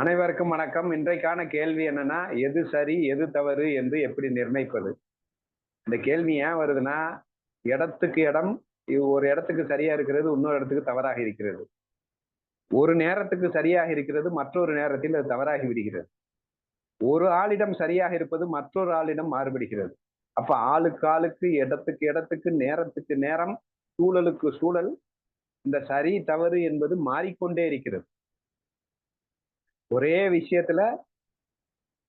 அனைவருக்கும் வணக்கம். இன்றைக்கான கேள்வி என்னன்னா எது சரி எது தவறு என்று எப்படி நிர்ணயிப்பது? இந்த கேள்வி ஏன் வருதுன்னா இடத்துக்கு இடம் ஒரு இடத்துக்கு சரியா இருக்கிறது இன்னொரு இடத்துக்கு தவறாக இருக்கிறது. ஒரு நேரத்துக்கு சரியாக இருக்கிறது மற்றொரு நேரத்தில் அது தவறாகி விடுகிறது. ஒரு ஆளிடம் சரியாக இருப்பது மற்றொரு ஆளிடம் மாறுபடுகிறது. அப்ப ஆளுக்கு ஆளுக்கு இடத்துக்கு இடத்துக்கு நேரத்துக்கு நேரம் சூழலுக்கு சூழல் இந்த சரி தவறு என்பது மாறிக்கொண்டே இருக்கிறது. ஒரே விஷயத்துல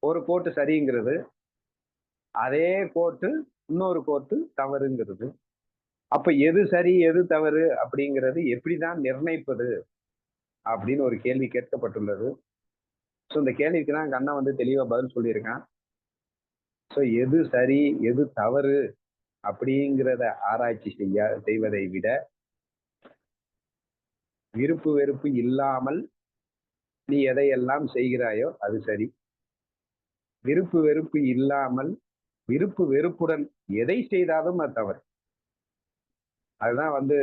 ஒரு கோர்ட்டு சரிங்கிறது அதே கோர்ட்டு இன்னொரு கோர்ட்டு தவறுங்கிறது. அப்ப எது சரி எது தவறு அப்படிங்கிறது எப்படிதான் நிர்ணயிப்பது அப்படின்னு ஒரு கேள்வி கேட்கப்பட்டுள்ளது. ஸோ இந்த கேள்விக்கு தான் கண்ணா அண்ணன் வந்து தெளிவா பதில் சொல்லியிருக்கான். ஸோ எது சரி எது தவறு அப்படிங்கிறத ஆராய்ச்சி செய்ய செய்வதை விட விருப்பு வெறுப்பு இல்லாமல் நீ எதையெல்லாம் செய்கிறாயோ அது சரி. விருப்பு வெறுப்பு இல்லாமல் விருப்பு வெறுப்புடன் எதை செய்தாலும் அது தவறு. அதுதான் வந்து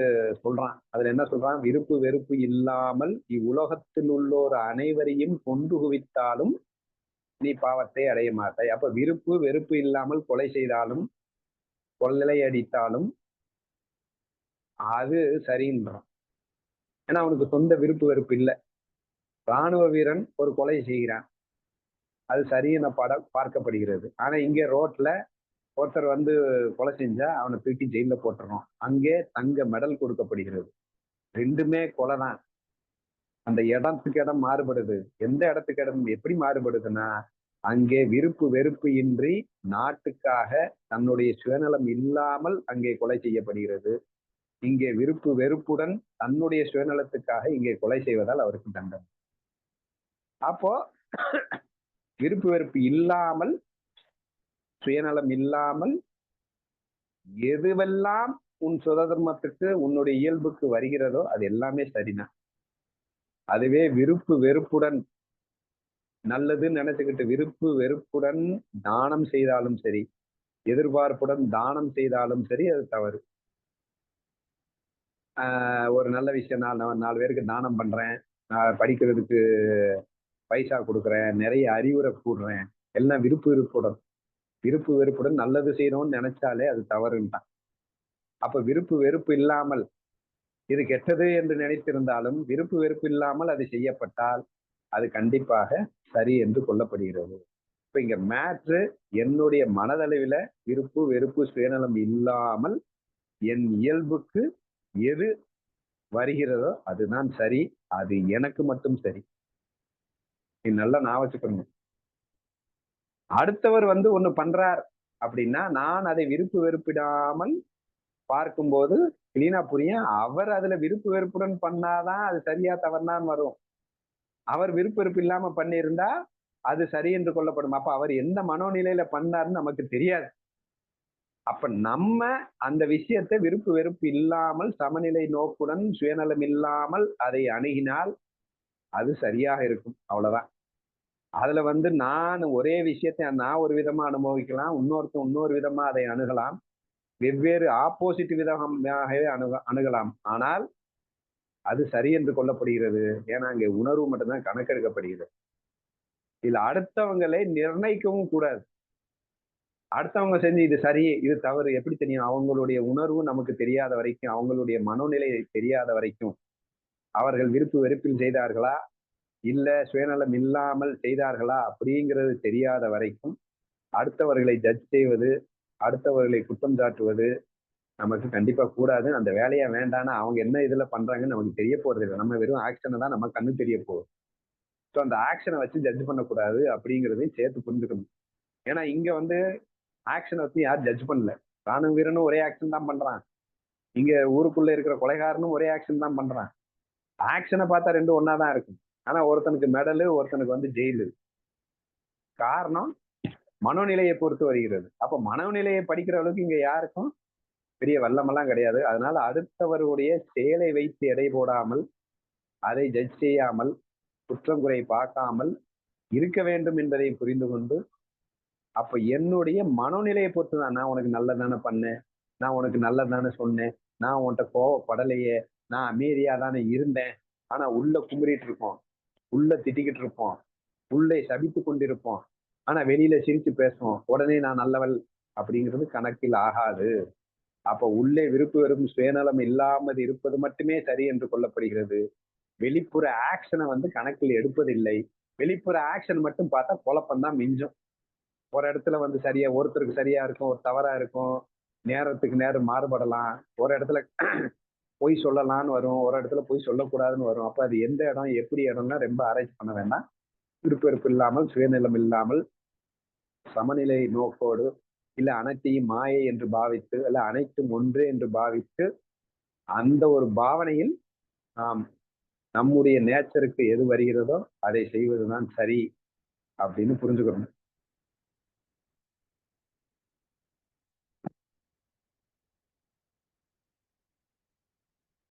சொல்றான். அதுல என்ன சொல்றான்? விருப்பு வெறுப்பு இல்லாமல் இவ்வுலகத்தில் உள்ளோர் அனைவரையும் கொண்டு குவித்தாலும் நீ பாவத்தை அடைய மாட்டாய். அப்ப விருப்பு வெறுப்பு இல்லாமல் கொலை செய்தாலும் கொள்ளை அடித்தாலும் அது சரின்றான். ஏன்னா அவனுக்கு சொந்த விருப்பு வெறுப்பு இல்லை. ராணுவ வீரன் ஒரு கொலை செய்கிறான். அது சரியான படம் பட பார்க்கப்படுகிறது. ஆனா இங்க ரோட்ல ஒருத்தர் வந்து கொலை செஞ்சா அவனை தூக்கி ஜெயில போட்டுறோம் அங்கே தங்க மெடல் கொடுக்கப்படுகிறது. ரெண்டுமே கொலை தான் அந்த இடத்துக்கு இடம் மாறுபடுது. எந்த இடத்துக்கு இடம் எப்படி மாறுபடுதுன்னா அங்கே விருப்பு வெறுப்பு இன்றி நாட்டுக்காக தன்னுடைய சுயநலம் இல்லாமல் அங்கே கொலை செய்யப்படுகிறது. இங்கே விருப்பு வெறுப்புடன் தன்னுடைய சுயநலத்துக்காக இங்கே கொலை செய்வதால் அவருக்கு தண்டனை. அப்போ விருப்பு வெறுப்பு இல்லாமல் சுயநலம் இல்லாமல் எதுவெல்லாம் உன் சுதர்மத்துக்கு உன்னுடைய இயல்புக்கு வருகிறதோ அது எல்லாமே சரிதான் அதுவே விருப்பு வெறுப்புடன் நல்லதுன்னு நினைச்சுக்கிட்டு விருப்பு வெறுப்புடன் தானம் செய்தாலும் சரி எதிர்பார்ப்புடன் தானம் செய்தாலும் சரி அது தவறு. ஆஹ் ஒரு நல்ல விஷயம் நான் நாலு பேருக்கு தானம் பண்றேன். நான் படிக்கிறதுக்கு பைசா கொடுக்குறேன் நிறைய அறிவுரை கூடுறேன் எல்லாம் விருப்பு வெறுப்புடன் விருப்பு வெறுப்புடன் நல்லது செய்யணும்னு நினைச்சாலே அது தவறுன்ட்டான். அப்ப விருப்பு வெறுப்பு இல்லாமல் இது கெட்டது என்று நினைத்திருந்தாலும் விருப்பு வெறுப்பு இல்லாமல் அது செய்யப்பட்டால் அது கண்டிப்பாக சரி என்று கொல்லப்படுகிறது இப்ப இங்க மேட்ரு என்னுடைய மனதளவில் விருப்பு வெறுப்பு சுயநலம் இல்லாமல் என் இயல்புக்கு எது வருகிறதோ அதுதான் சரி அது எனக்கு மட்டும் சரி. நீ நல்லா நான் வச்சுக்கணும். அடுத்தவர் வந்து ஒண்ணு பண்றார் அப்படின்னா நான் அதை விருப்பு வெறுப்பிடாமல் பார்க்கும்போது கிளீனா புரியும். அவர் அதுல விருப்பு வெறுப்புடன் பண்ணாதான் அது சரியா தவறுனான்னு வரும். அவர் விருப்பு வெறுப்பு இல்லாம பண்ணியிருந்தா அது சரி என்று கொள்ளப்படும். அப்ப அவர் எந்த மனோநிலையில பண்ணாருன்னு நமக்கு தெரியாது. அப்ப நம்ம அந்த விஷயத்தை விருப்பு வெறுப்பு இல்லாமல் சமநிலை நோக்குடன் சுயநலம் இல்லாமல் அதை அணுகினால் அது சரியாக இருக்கும். அவ்வளவுதான். அதுல வந்து நான் ஒரே விஷயத்தை நான் ஒரு விதமா அனுபவிக்கலாம் இன்னொருத்தன் இன்னொரு விதமா அதை அணுகலாம். வெவ்வேறு ஆப்போசிட் விதமாகவே அணுக அணுகலாம். ஆனால் அது சரி என்று கொள்ளப்படுகிறது. ஏன்னா அங்கே உணர்வு மட்டும்தான் கணக்கெடுக்கப்படுகிறது. இதுல அடுத்தவங்களை நிர்ணயிக்கவும் கூடாது. அடுத்தவங்க செஞ்சு இது சரி இது தவறு எப்படி தெரியும்? அவங்களுடைய உணர்வு நமக்கு தெரியாத வரைக்கும் அவங்களுடைய மனோநிலை தெரியாத வரைக்கும் அவர்கள் விருப்பு வெறுப்பில் செய்தார்களா? இல்லை சுயநலம் இல்லாமல் செய்தார்களா அப்படிங்கிறது தெரியாத வரைக்கும் அடுத்தவர்களை ஜட்ஜ் செய்வது அடுத்தவர்களை குற்றம் சாட்டுவது நமக்கு கண்டிப்பாக கூடாது. அந்த வேலையை வேண்டாம்னு அவங்க என்ன இதில் பண்ணுறாங்கன்னு நமக்கு தெரிய போகிறது இல்லை. நம்ம வெறும் ஆக்ஷனை தான் நம்ம கண்ணு தெரிய போகுது. ஸோ அந்த ஆக்ஷனை வச்சு ஜட்ஜ் பண்ணக்கூடாது அப்படிங்கிறதையும் சேர்த்து புரிஞ்சுக்கணும். ஏன்னா இங்கே வந்து ஆக்ஷனை வச்சு யார் ஜட்ஜ் பண்ணல. ராணுவ வீரனும் ஒரே ஆக்ஷன் தான் பண்ணுறான் இங்கே ஊருக்குள்ளே இருக்கிற கொலைகாரனும் ஒரே ஆக்ஷன் தான் பண்ணுறான் ஆக்ஷனை பார்த்தா ரெண்டும் ஒன்றா தான் இருக்கும். ஆனா ஒருத்தனுக்கு மெடலு ஒருத்தனுக்கு வந்து ஜெயிலு காரணம் மனோநிலையை பொறுத்து வருகிறது. அப்ப மனோநிலையை படிக்கிற அளவுக்கு இங்க யாருக்கும் பெரிய வல்லமெல்லாம் கிடையாது. அதனால அடுத்தவருடைய செயலை வைத்து எடை போடாமல் அதை ஜட்ஜ் செய்யாமல் குற்றம் குறை பார்க்காமல் இருக்க வேண்டும் என்பதை புரிந்து கொண்டு அப்ப என்னுடைய மனோநிலையை பொறுத்து தான் நான் உனக்கு நல்லதானே பண்ணேன் நான் உனக்கு நல்லதானே சொன்னேன் நான் உன்கிட்ட கோவப்படலையே நான் அமைதியா தானே இருந்தேன். ஆனா உள்ள குமுறிட்டு இருக்கோம். உள்ள திட்டிக்கிட்டு இருப்போம் உள்ளே சபித்து கொண்டிருப்போம் ஆனா வெளியில சிரிச்சு பேசுவோம் உடனே நான் நல்லவள் அப்படிங்கிறது கணக்கில் ஆகாது. அப்ப உள்ளே விருப்பு வெறும் சுயநலம் இல்லாமல் இருப்பது மட்டுமே சரி என்று கொள்ளப்படுகிறது. வெளிப்புற ஆக்ஷனை வந்து கணக்கில் எடுப்பதில்லை. வெளிப்புற ஆக்ஷன் மட்டும் பார்த்தா குழப்பம் தான் மிஞ்சும். ஒரு இடத்துல வந்து சரியா ஒருத்தருக்கு சரியா இருக்கும் ஒரு தவறா இருக்கும். நேரத்துக்கு நேரம் மாறுபடலாம். ஒரு இடத்துல பொய் சொல்லலாம்னு வரும். ஒரு இடத்துல பொய் சொல்லக்கூடாதுன்னு வரும். அப்ப அது எந்த இடம் எப்படி இடம்னா ரொம்ப ஆராய்ச்சி பண்ண வேண்டாம். விருப்பெருப்பு இல்லாமல் சுயநிலம் இல்லாமல் சமநிலை நோக்கோடு இல்ல அனைத்தையும் மாயை என்று பாவித்து இல்லை அனைத்தும் ஒன்று என்று பாவித்து அந்த ஒரு பாவனையில் நாம் நம்முடைய நேச்சருக்கு எது வருகிறதோ அதை செய்வதுதான் சரி அப்படின்னு புரிஞ்சுக்கணும்.